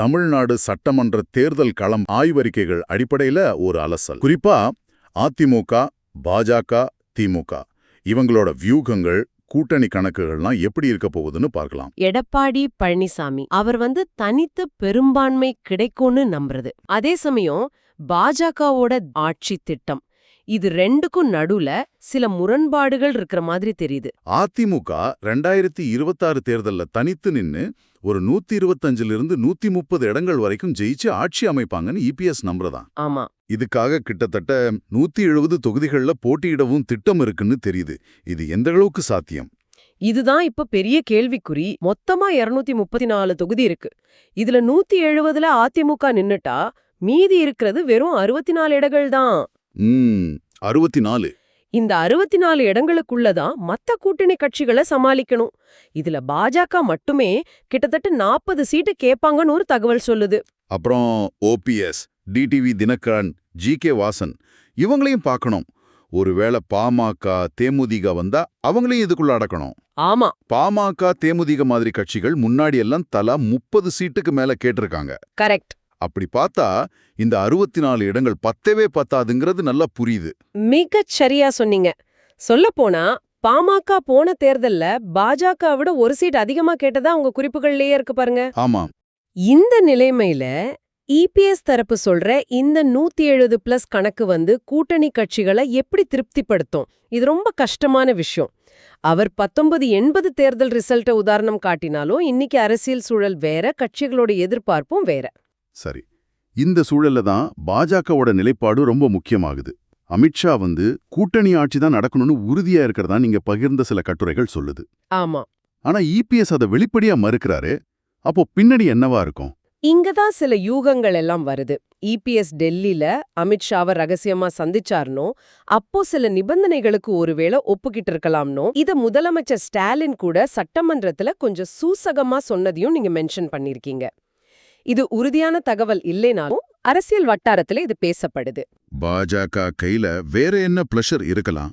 தமிழ்நாடு சட்டமன்ற தேர்தல் களம் ஆய்வறிக்கைகள் அடிப்படையில ஒரு அலசல். குறிப்பா அதிமுக பாஜக திமுக. இவங்களோட வியூகங்கள் கூட்டணி கணக்குகள்லாம் எப்படி இருக்க போகுதுன்னு பார்க்கலாம். எடப்பாடி பழனிசாமி அவர் வந்து தனித்து பெரும்பான்மை கிடைக்கும்னு நம்புறது. அதே சமயம் பாஜகவோட ஆட்சி திட்டம் இது ரெண்டுக்கும் நடுவுல சில முரண்பாடுகள் இருக்கிற மாதிரி தெரியுது. அதிமுக ரெண்டாயிரத்தி இருபத்தாறு தேர்தல்ல தனித்து நின்னு ஒரு நூத்தி இருபத்தஞ்சுல இருந்து நூத்தி முப்பது இடங்கள் வரைக்கும் ஜெயிச்சு ஆட்சி அமைப்பாங்கன்னு இபிஎஸ் நம்புறதான். ஆமா. இதுக்காக கிட்டத்தட்ட நூத்தி எழுபது தொகுதிகள்ல போட்டியிடவும் திட்டம் இருக்குன்னு தெரியுது. இது எந்த அளவுக்கு சாத்தியம்? இதுதான் இப்ப பெரிய கேள்விக்குறி. மொத்தமா 234 முப்பத்தி நாலு தொகுதி இருக்கு. இதுல நூத்தி எழுபதுல அதிமுக நின்னுட்டா மீதி இருக்கிறது வெறும் அறுபத்தி நாலு இடங்கள் தான் அறுபத்தி நாலு இந்த அறுபத்தி நாலு இடங்களுக்குள்ளதான் மத்த கூட்டணி கட்சிகளை சமாளிக்கணும். இதுல பாஜக மட்டுமே கிட்டத்தட்ட நாற்பது சீட்டு கேட்பாங்கன்னு ஒரு தகவல் சொல்லுது. அப்புறம் OPS TTV Dinakaran G K Vasan இவங்களையும் பார்க்கணும். ஒருவேளை பாமக தேமுதிக வந்தா அவங்களையும் இதுக்குள்ள அடக்கணும். ஆமா. பாமக தேமுதிக மாதிரி கட்சிகள் முன்னாடி எல்லாம் தலா முப்பது சீட்டுக்கு மேல கேட்டிருக்காங்க. கரெக்ட். அப்படி பார்த்தா இந்த அறுபத்தி நாலு இடங்கள் பத்தவே பத்தாதுங்கிறது நல்லா புரியுது. மிகச் சரியா சொன்னீங்க சொல்லப்போனா பாமக போன தேர்தல்ல பாஜக விட ஒரு சீட் அதிகமா கேட்டதா உங்க குறிப்புகள்லயே இருக்கு பாருங்க. ஆமாம் இந்த நிலைமையில இபிஎஸ் தரப்பு சொல்ற இந்த நூத்தி எழுபது பிளஸ் கணக்கு வந்து கூட்டணி கட்சிகளை எப்படி திருப்திப்படுத்தும்? இது ரொம்ப கஷ்டமான விஷயம். அவர் பத்தொன்பது எண்பது தேர்தல் ரிசல்ட்ட உதாரணம் காட்டினாலும் இன்னைக்கு அரசியல் சூழல் வேற கட்சிகளோட எதிர்பார்ப்பும் வேற. சரி. இந்த சூழல்ல தான் பாஜகவோட நிலைப்பாடு ரொம்ப முக்கியமாகுது. அமித்ஷா வந்து கூட்டணி ஆட்சி தான் நடக்கணும்னு உறுதியா இருக்கிறதா நீங்க பகிர்ந்த சில கட்டுரைகள் சொல்லுது. ஆமா. ஆனா இபிஎஸ் அதை வெளிப்படையா மறுக்கிறாரு அப்போ பின்னாடி என்னவா இருக்கும்? இங்கதான் சில யூகங்கள் எல்லாம் வருது. இபிஎஸ் டெல்லில அமித்ஷாவை ரகசியமா சந்திச்சார்னோ அப்போ சில நிபந்தனைகளுக்கு ஒருவேளை ஒப்புக்கிட்டு இருக்கலாம்னோ இத முதலமைச்சர் ஸ்டாலின் கூட சட்டமன்றத்துல கொஞ்சம் சூசகமா சொன்னதையும் நீங்க மென்ஷன் பண்ணிருக்கீங்க. இது உறுதியான தகவல் இல்லைனாலும் அரசியல் வட்டாரத்துல இது பேசப்படுது. பாஜக கையில வேற என்ன பிளஷர் இருக்கலாம்?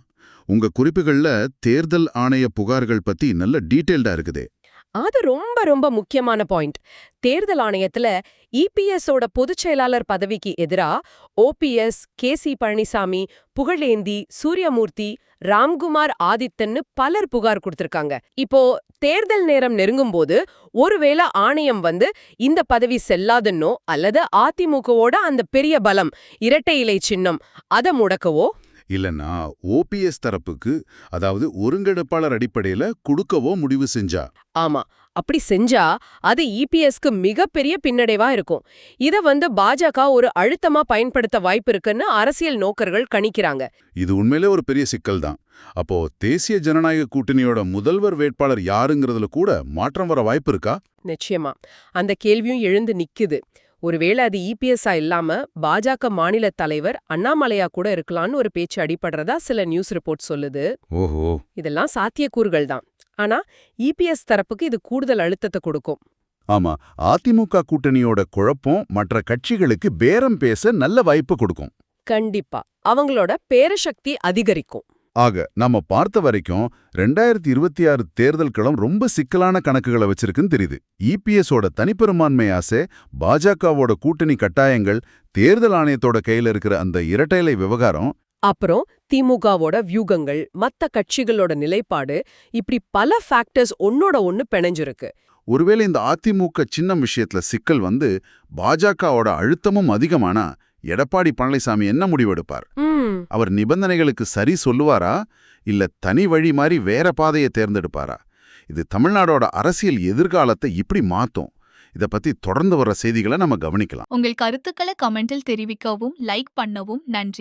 உங்க குறிப்புகள்ல தேர்தல் ஆணைய புகார்கள் பத்தி நல்ல டீட்டெயில்டா இருக்குதே. அது ரொம்ப ரொம்ப முக்கியமான பாயிண்ட். தேர்தல் ஆணையத்துல இபிஎஸ் பொதுச் செயலாளர் பதவிக்கு எதிரா OPS K C Palaniswami Pugazhendhi Suriyamoorthy Ramkumar ஆதித்தன்னு பலர் புகார் கொடுத்திருக்காங்க. இப்போ தேர்தல் நேரம் நெருங்கும்போது ஒருவேளை ஆணையம் வந்து இந்த பதவி செல்லாதுன்னோ அல்லது அதிமுகவோட அந்த பெரிய பலம் இரட்டை இலை சின்னம் அதை முடக்கவோ? இல்லனா ஓபிஎஸ் தரப்புக்கு அதாவது ஒருங்கிணைப்பாளர் அடிப்படையில கொடுக்கவோ முடிவு செஞ்சா? ஆமா. அப்படி செஞ்சா அது இபிஎஸ்க்கு மிகப்பெரிய பின்னடைவா இருக்கும். இத வந்து பாஜக ஒரு அழுத்தமா பயன்படுத்த வாய்ப்பு இருக்குன்னு அரசியல் நோக்கர்கள் கணிக்கிறாங்க. இது உண்மையிலே ஒரு பெரிய சிக்கல் தான் அப்போ தேசிய ஜனநாயக கூட்டணியோட முதல்வர் வேட்பாளர் யாருங்கிறதுல கூட மாற்றம் வர வாய்ப்பு இருக்கா? நிச்சயமா. அந்த கேள்வியும் எழுந்து நிக்குது. ஒருவேளை அது இபிஎஸ்ஆ இல்லாம பாஜக மாநில தலைவர் அண்ணாமலையா கூட இருக்கலாம்னு ஒரு பேச்சு அடிபடுறதா சில நியூஸ் ரிப்போர்ட் சொல்லுது. ஓஹோ. இதெல்லாம் சாத்தியக்கூறுகள் தான். ஆனா இபிஎஸ் தரப்புக்கு இது கூடுதல் அழுத்தத்தை கொடுக்கும். ஆமா அதிமுக கூட்டணியோட குழப்பம் மற்ற கட்சிகளுக்கு பேரம் பேச நல்ல வாய்ப்பு கொடுக்கும். கண்டிப்பா. அவங்களோட பேரசக்தி அதிகரிக்கும். ஆக நாம பார்த்த வரைக்கும் ரெண்டாயிரத்தி இருபத்தி ஆறு தேர்தல் களம் ரொம்ப சிக்கலான கணக்குகளை வச்சிருக்குன்னு தெரியுது. இபிஎஸோட தனிப்பெரும்பான்மை ஆசை பாஜகவோட கூட்டணி கட்டாயங்கள் தேர்தல் ஆணையத்தோட கையில இருக்கிற அந்த இரட்டைலை விவகாரம். அப்புறம் திமுகவோட வியூகங்கள் மத்த கட்சிகளோட நிலைப்பாடு இப்படி பல ஃபேக்டர்ஸ் ஒன்னோட ஒன்னு பிணைஞ்சிருக்கு. ஒருவேளை இந்த அதிமுக சின்னம் விஷயத்துல சிக்கல் வந்து பாஜகவோட அழுத்தமும் அதிகமானா எடப்பாடி பழனிசாமி என்ன முடிவெடுப்பார்? அவர் நிபந்தனைகளுக்கு சரி சொல்லுவாரா? இல்ல தனி வழி மாதிரி வேற பாதையை தேர்ந்தெடுப்பாரா? இது தமிழ்நாடோட அரசியல் எதிர்காலத்தை இப்படி மாத்தும். இத பத்தி தொடர்ந்து வர செய்திகளை நம்ம கவனிக்கலாம். உங்கள் கருத்துக்களை கமெண்டில் தெரிவிக்கவும் லைக் பண்ணவும் நன்றி.